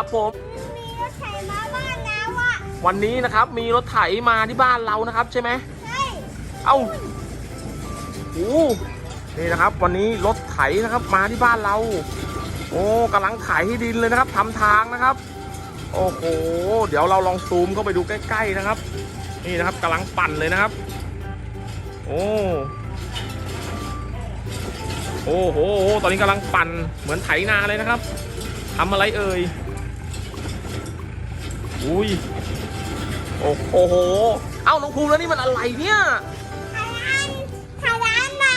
ครับผม มีรถไถมาบ้านแล้วอะวันนี้นะครับมีรถไถมาที่บ้านเรานะครับใช่ไหม ใช่เอ้าโอ้นี่นะครับ วันนี้รถไถนะครับมาที่บ้านเรา โอ้กำลังไถให้ดินเลยนะครับทำทางนะครับ โอ้โห เดี๋ยวเราลองซูมเข้าไปดูใกล้ ๆนะครับ นี่นะครับกำลังปั่นเลยนะครับ โอ้โอ้โห ตอนนี้กำลังปั่นเหมือนไถนาเลยนะครับทำอะไรเอ่ย อุ้ย โอ้โห เอ้า น้องภูมิแล้วนี่มันอะไรเนี่ยไถร้านไถร้านใหม่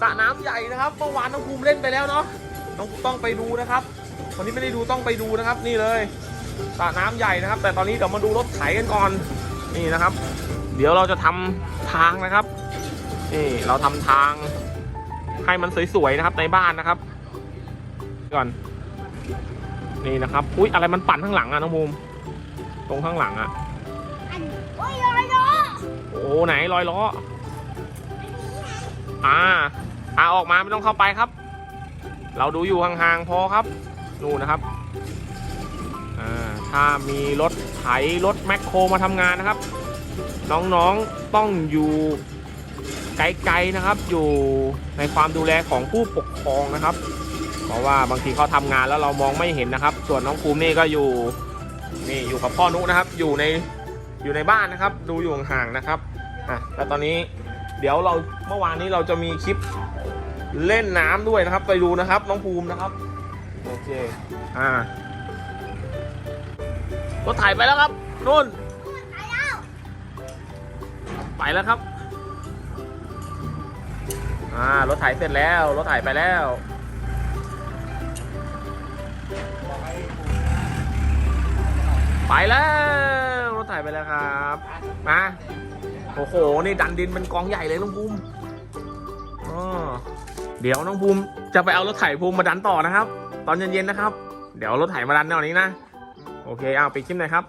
สระน้ำใหญ่นะครับเมื่อวานน้องภูมิเล่นไปแล้วเนาะต้องต้องไปดูนะครับคนที่ไม่ได้ดูต้องไปดูนะครับ นี่เลยสระน้ำใหญ่นะครับ แต่ตอนนี้เดี๋ยวมาดูรถไถกันก่อนนี่นะครับ เดี๋ยวเราจะทำทางนะครับนี่เราทำทางให้มันสวยๆนะครับในบ้านนะครับ ก่อน นี่นะครับ อุ้ยอะไรมันปั่นข้างหลังอะน้องภูมิ ตรงข้างหลังอะอันโอ้ยรอยล้อโอ้ไหนรอยล้ออ่าอ่าออกมาไม่ต้องเข้าไปครับ เราดูอยู่ห่างๆพอครับนู่นนะครับอ่าถ้ามีรถไถรถแมคโครมาทำงานนะครับ น้องๆต้องอยู่ไกลๆนะครับ อยู่ในความดูแลของผู้ปกครองนะครับ เพราะว่าบางทีเขาทำงานแล้วเรามองไม่เห็นนะครับ ส่วนน้องภูมินี่ก็อยู่ นี่อยู่กับพ่อนุนะครับ อยู่ในอยู่ในบ้านนะครับ ดูอยู่ห่างๆนะครับอะแล้วตอนนี้เดี๋ยวเราเมื่อวานนี้เราจะมีคลิปเล่นน้ำด้วยนะครับ ไปดูนะครับ น้องภูมินะครับโอเคอ่ารถถ่ายไปแล้วครับนู่นไปแล้วครับอ่ารถถ่ายเสร็จแล้วรถถ่ายไปแล้ว แล้วรถถ่ายไปแล้วครับมาโอ้โหนี่ดันดินเป็นกองใหญ่เลยน้องภูมิอ๋อเดี๋ยวน้องภูมิจะไปเอารถไถภูมิมาดันต่อนะครับ ตอนเย็นๆนะครับ เดี๋ยวรถไถมาดันแนวนี้นะ โอเคเอาไปคลิปหน่อยครับ